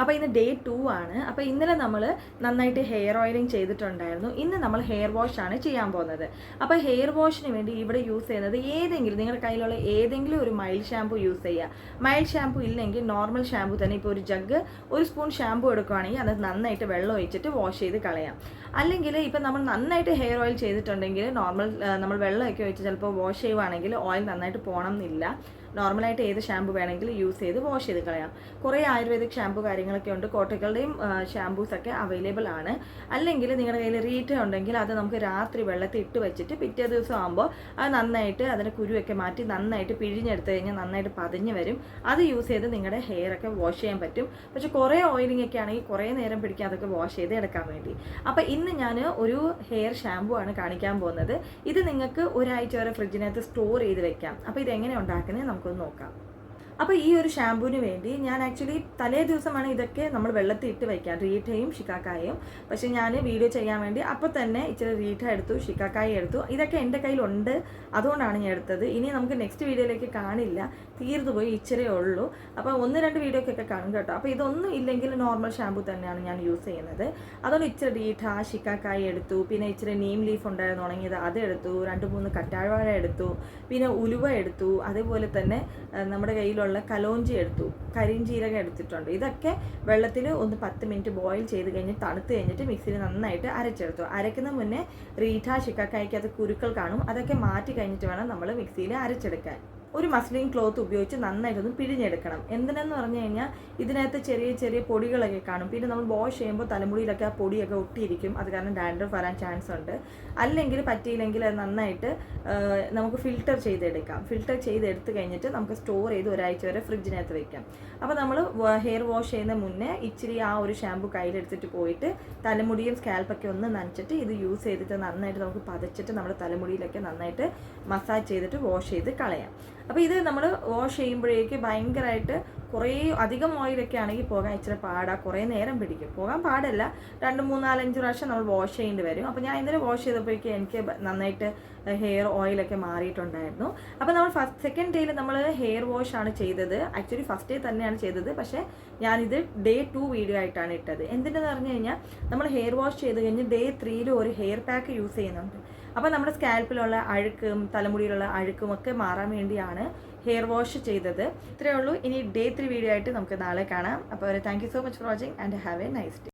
അപ്പോൾ ഇന്ന് day to ആണ്. അപ്പോൾ ഇന്നലെ നമ്മൾ നന്നായിട്ട് ഹെയർ ഓയിലിംഗ് ചെയ്തിട്ടുണ്ടായിരുന്നു. ഇന്ന് നമ്മൾ ഹെയർ വാഷ് ആണ് ചെയ്യാൻ പോകുന്നത്. അപ്പോൾ ഹെയർ വാഷിന് വേണ്ടി ഇവിടെ യൂസ് ചെയ്യുന്നത് ഏതെങ്കിലും നിങ്ങളുടെ കയ്യിലുള്ള ഏതെങ്കിലും ഒരു മൈൽഡ് ഷാമ്പു യൂസ് ചെയ്യുക. മൈൽഡ് ഷാമ്പു ഇല്ലെങ്കിൽ നോർമൽ ഷാമ്പു തന്നെ ഇപ്പോൾ ഒരു ജഗ് ഒരു സ്പൂൺ ഷാമ്പു എടുക്കുകയാണെങ്കിൽ അത് നന്നായിട്ട് വെള്ളം ഒഴിച്ചിട്ട് വാഷ് ചെയ്ത് കളയാം. അല്ലെങ്കിൽ ഇപ്പം നമ്മൾ നന്നായിട്ട് ഹെയർ ഓയിൽ ചെയ്തിട്ടുണ്ടെങ്കിൽ നോർമൽ നമ്മൾ വെള്ളമൊക്കെ ഒഴിച്ച് ചിലപ്പോൾ വാഷ് ചെയ്യുവാണെങ്കിൽ ഓയിൽ നന്നായിട്ട് പോകണം എന്നില്ല. നോർമലായിട്ട് ഏത് ഷാമ്പു വേണമെങ്കിലും യൂസ് ചെയ്ത് വാഷ് ചെയ്ത് കളയാം. കുറേ ആയുർവേദിക് ഷാമ്പു കാര്യങ്ങളൊക്കെ ഉണ്ട്. കോട്ടകളുടെയും ഷാമ്പൂസ് ഒക്കെ അവൈലബിൾ ആണ്. അല്ലെങ്കിൽ നിങ്ങളുടെ കയ്യിൽ റീറ്റ ഉണ്ടെങ്കിൽ അത് നമുക്ക് രാത്രി വെള്ളത്തിൽ ഇട്ട് വെച്ചിട്ട് പിറ്റേ ദിവസം ആകുമ്പോൾ അത് നന്നായിട്ട് അതിന്റെ കുരുവൊക്കെ മാറ്റി നന്നായിട്ട് പിഴിഞ്ഞെടുത്ത് കഴിഞ്ഞാൽ നന്നായിട്ട് പതിഞ്ഞ് വരും. അത് യൂസ് ചെയ്ത് നിങ്ങളുടെ ഹെയർ ഒക്കെ വാഷ് ചെയ്യാൻ പറ്റും. പക്ഷേ കുറേ ഓയിലിംഗ് ഒക്കെ ആണെങ്കിൽ കുറേ നേരം പിടിക്കാൻ അതൊക്കെ വാഷ് ചെയ്ത് എടുക്കാൻ വേണ്ടി. അപ്പോൾ ഇന്ന് ഞാൻ ഒരു ഹെയർ ഷാമ്പു ആണ് കാണിക്കാൻ പോകുന്നത്. ഇത് നിങ്ങൾക്ക് ഒരാഴ്ച വരെ ഫ്രിഡ്ജിനകത്ത് സ്റ്റോർ ചെയ്ത് വെക്കാം. അപ്പോൾ എങ്ങനെ ഉണ്ടാക്കുന്നത് നമുക്കൊന്ന് നോക്കാം അപ്പോൾ ഈ ഒരു ഷാമ്പൂവിന് വേണ്ടി ഞാൻ ആക്ച്വലി തലേ ദിവസമാണ് ഇതൊക്കെ നമ്മൾ വെള്ളത്തിൽ ഇട്ട് വയ്ക്കാം. റീഠയും ഷിക്കാക്കായും പക്ഷേ ഞാൻ വീഡിയോ ചെയ്യാൻ വേണ്ടി അപ്പോൾ തന്നെ ഇച്ചിരി റീഠ എടുത്തു ഷിക്കാക്കായ എടുത്തു. ഇതൊക്കെ എന്റെ കയ്യിലുണ്ട്. അതുകൊണ്ടാണ് ഞാൻ എടുത്തത്. ഇനി നമുക്ക് നെക്സ്റ്റ് വീഡിയോയിലേക്ക് കാണില്ല. തീർന്നു പോയി ഇച്ചിരി ഉള്ളൂ. അപ്പോൾ ഒന്ന് രണ്ട് വീഡിയോക്കൊക്കെ കാണും കേട്ടോ. അപ്പോൾ ഇതൊന്നും ഇല്ലെങ്കിൽ നോർമൽ ഷാമ്പൂ തന്നെയാണ് ഞാൻ യൂസ് ചെയ്യുന്നത്. അതുകൊണ്ട് ഇച്ചിരി റീഠ ഷിക്കാക്കായ എടുത്തു. പിന്നെ ഇച്ചിരി നീം ലീഫ് ഉണ്ടായിരുന്നു ഉണങ്ങിയത് അത് എടുത്തു. രണ്ട് മൂന്ന് കറ്റാഴ്വാഴ എടുത്തു. പിന്നെ ഉലുവ എടുത്തു. അതേപോലെ തന്നെ നമ്മുടെ കയ്യിലുള്ള കലോഞ്ചി എടുത്തു കരിഞ്ചീരകം എടുത്തിട്ടുണ്ട്. ഇതൊക്കെ വെള്ളത്തിൽ ഒന്ന് പത്ത് മിനിറ്റ് ബോയിൽ ചെയ്ത് കഴിഞ്ഞ് തണുത്ത് കഴിഞ്ഞിട്ട് മിക്സിയിൽ നന്നായിട്ട് അരച്ചെടുത്തു. അരയ്ക്കുന്ന മുന്നേ റീഠ ശിക്കക്കായ്ക്ക് അത് കുരുക്കൾ കാണും. അതൊക്കെ മാറ്റി കഴിഞ്ഞിട്ട് വേണം നമ്മൾ മിക്സിയിൽ അരച്ചെടുക്കാൻ. ഒരു മസ്ലിൻ ക്ലോത്ത് ഉപയോഗിച്ച് നന്നായിട്ടൊന്ന് പിഴിഞ്ഞെടുക്കണം. എന്തിനെന്ന് പറഞ്ഞു കഴിഞ്ഞാൽ ഇതിനകത്ത് ചെറിയ ചെറിയ പൊടികളൊക്കെ കാണും. പിന്നെ നമ്മൾ വാഷ് ചെയ്യുമ്പോൾ തലമുടിയിലൊക്കെ ആ പൊടിയൊക്കെ ഒട്ടിയിരിക്കും. അത് കാരണം ഡാൻഡ്രഫ് വരാൻ ചാൻസ് ഉണ്ട്. അല്ലെങ്കിൽ പറ്റിയില്ലെങ്കിൽ അത് നന്നായിട്ട് നമുക്ക് ഫിൽട്ടർ ചെയ്തെടുക്കാം. ഫിൽട്ടർ ചെയ്തെടുത്ത് കഴിഞ്ഞിട്ട് നമുക്ക് സ്റ്റോർ ചെയ്ത് ഒരാഴ്ച വരെ ഫ്രിഡ്ജിനകത്ത് വെക്കാം. അപ്പോൾ നമ്മൾ ഹെയർ വാഷ് ചെയ്യുന്ന മുന്നേ ഇച്ചിരി ആ ഒരു ഷാമ്പു കയ്യിലെടുത്തിട്ട് പോയിട്ട് തലമുടിയും സ്കാൽപ്പൊക്കെ ഒന്ന് നനച്ചിട്ട് ഇത് യൂസ് ചെയ്തിട്ട് നന്നായിട്ട് നമുക്ക് പതച്ചിട്ട് നമ്മുടെ തലമുടിയിലൊക്കെ നന്നായിട്ട് മസാജ് ചെയ്തിട്ട് വാഷ് ചെയ്ത് കളയാം. അപ്പോൾ ഇത് നമ്മൾ വാഷ് ചെയ്യുമ്പോഴേക്ക് ഭയങ്കരമായിട്ട് കുറേ അധികം ഓയിലൊക്കെ ആണെങ്കിൽ പോകാൻ ഇച്ചിരി പാടാ. കുറേ നേരം പിടിക്കും. പോകാൻ പാടല്ല. രണ്ട് മൂന്നാലഞ്ച് പ്രാവശ്യം നമ്മൾ വാഷ് ചെയ്യേണ്ടി വരും. അപ്പോൾ ഞാൻ ഇന്നലെ വാഷ് ചെയ്തപ്പോഴേക്കും എനിക്ക് നന്നായിട്ട് ഹെയർ ഓയിലൊക്കെ മാറിയിട്ടുണ്ടായിരുന്നു. അപ്പോൾ നമ്മൾ ഫസ്റ്റ് സെക്കൻഡ് ഡേയിൽ നമ്മൾ ഹെയർ വാഷ് ആണ് ചെയ്തത്. ആക്ച്വലി ഫസ്റ്റ് ഡേ തന്നെയാണ് ചെയ്തത്. പക്ഷേ ഞാനിത് ഡേ ടു വീഡിയോ ആയിട്ടാണ് ഇട്ടത്. എന്തിനെന്ന് പറഞ്ഞു കഴിഞ്ഞാൽ നമ്മൾ ഹെയർ വാഷ് ചെയ്ത് കഴിഞ്ഞ് ഡേ ത്രീയിൽ ഒരു ഹെയർ പാക്ക് യൂസ് ചെയ്യുന്നുണ്ട്. അപ്പോൾ നമ്മുടെ സ്കാൽപ്പിലുള്ള അഴുക്കും തലമുടിയിലുള്ള അഴുക്കും ഒക്കെ മാറാൻ വേണ്ടിയാണ് ഹെയർ വാഷ് ചെയ്തത്. ഇത്രയേ ഉള്ളൂ. ഇനി ഡേ ത്രീ വീഡിയോ ആയിട്ട് നമുക്ക് നാളെ കാണാം. അപ്പോൾ thank you so much for watching and have a nice day